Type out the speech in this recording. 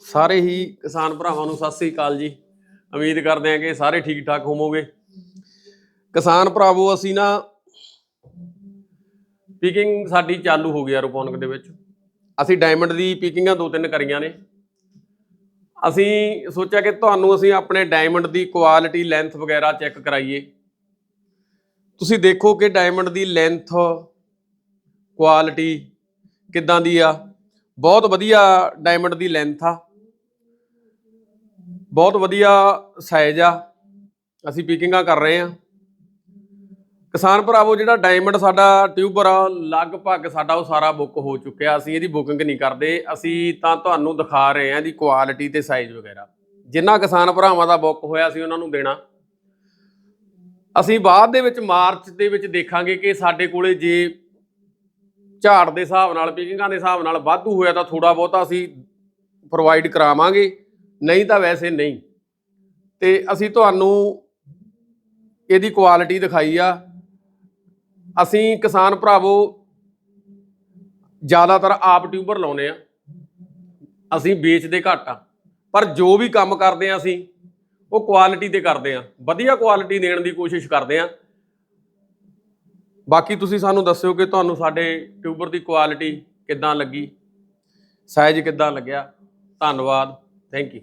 ਸਾਰੇ ਹੀ ਕਿਸਾਨ ਭਰਾਵਾਂ ਨੂੰ ਸਤਿ ਸ੍ਰੀ ਅਕਾਲ ਜੀ। ਉਮੀਦ ਕਰਦੇ ਹਾਂ ਕਿ ਸਾਰੇ ਠੀਕ ਠਾਕ ਹੋਵੋਗੇ। ਕਿਸਾਨ ਭਰਾਵੋ, ਅਸੀਂ ਨਾ ਪੀਕਿੰਗ ਸਾਡੀ ਚਾਲੂ ਹੋ ਗਈ ਰੋਪੌਨਕ ਦੇ ਵਿੱਚ। ਅਸੀਂ ਡਾਇਮੰਡ ਦੀ ਪੀਕਿੰਗਾਂ ਦੋ ਤਿੰਨ ਕਰੀਆਂ ਨੇ। ਅਸੀਂ ਸੋਚਿਆ ਕਿ ਤੁਹਾਨੂੰ ਅਸੀਂ ਆਪਣੇ ਡਾਇਮੰਡ ਦੀ ਕੁਆਲਿਟੀ ਲੈਂਥ ਵਗੈਰਾ ਚੈੱਕ ਕਰਾਈਏ। ਤੁਸੀਂ ਦੇਖੋ ਕਿ ਡਾਇਮੰਡ ਦੀ ਲੈਂਥ ਕੁਆਲਿਟੀ ਕਿੱਦਾਂ ਦੀ ਆ? ਬਹੁਤ ਵਧੀਆ ਡਾਇਮੰਡ ਦੀ ਲੈਂਥ ਆ। ਬਹੁਤ ਵਧੀਆ ਸਾਈਜ਼ ਆ। ਅਸੀਂ ਪੀਕਿੰਗਾਂ ਕਰ ਰਹੇ ਆ। ਕਿਸਾਨ ਭਰਾਵੋ, ਜਿਹੜਾ ਡਾਇਮੰਡ ਸਾਡਾ ਟਿਊਬਰ ਆ, ਲਗਭਗ ਸਾਡਾ ਉਹ ਸਾਰਾ ਬੁੱਕ ਹੋ ਚੁੱਕਿਆ। ਅਸੀਂ ਇਹਦੀ ਬੁਕਿੰਗ ਨਹੀਂ ਕਰਦੇ। ਅਸੀਂ ਤਾਂ ਤੁਹਾਨੂੰ ਦਿਖਾ ਰਹੇ ਆ ਇਹਦੀ ਕੁਆਲਿਟੀ ਤੇ ਸਾਈਜ਼ ਵਗੈਰਾ। ਜਿੰਨਾ ਕਿਸਾਨ ਭਰਾਵਾਂ ਦਾ ਬੁੱਕ ਹੋਇਆ ਸੀ ਉਹਨਾਂ ਨੂੰ ਦੇਣਾ। ਅਸੀਂ ਬਾਅਦ ਦੇ ਵਿੱਚ ਮਾਰਚ ਦੇ ਵਿੱਚ ਦੇਖਾਂਗੇ ਕਿ ਸਾਡੇ ਕੋਲੇ ਜੇ ਝਾੜ ਦੇ ਹਿਸਾਬ ਨਾਲ, ਪਿਕਿੰਗਾਂ ਦੇ ਹਿਸਾਬ ਨਾਲ ਵਾਧੂ ਹੋਇਆ ਤਾਂ ਥੋੜਾ ਬਹੁਤਾ ਅਸੀਂ ਪ੍ਰੋਵਾਈਡ ਕਰਾਵਾਂਗੇ, ਨਹੀਂ ਤਾਂ ਵੈਸੇ ਨਹੀਂ। ਤੇ ਅਸੀਂ ਤੁਹਾਨੂੰ ਇਹਦੀ ਕੁਆਲਿਟੀ ਦਿਖਾਈ ਆ। ਅਸੀਂ ਕਿਸਾਨ ਭਰਾਵੋ, ਜ਼ਿਆਦਾਤਰ ਆਪ ਟਿਊਬਰ ਲਾਉਨੇ ਆ। ਅਸੀਂ ਵੇਚਦੇ ਘੱਟ ਆ। ਪਰ ਜੋ ਵੀ ਕੰਮ ਕਰਦੇ ਆ ਅਸੀਂ, ਉਹ ਕੁਆਲਿਟੀ ਤੇ ਕਰਦੇ ਆ। ਵਧੀਆ ਕੁਆਲਿਟੀ ਦੇਣ ਦੀ ਕੋਸ਼ਿਸ਼ ਕਰਦੇ ਆ। ਬਾਕੀ ਤੁਸੀਂ ਸਾਨੂੰ ਦੱਸਿਓ ਕਿ ਤੁਹਾਨੂੰ ਸਾਡੇ ਟਿਊਬਰ ਦੀ ਕੁਆਲਿਟੀ ਕਿੱਦਾਂ ਲੱਗੀ ਸਾਈਜ਼ ਕਿੱਦਾਂ ਲੱਗਿਆ, ਧੰਨਵਾਦ ਥੈਂਕ ਯੂ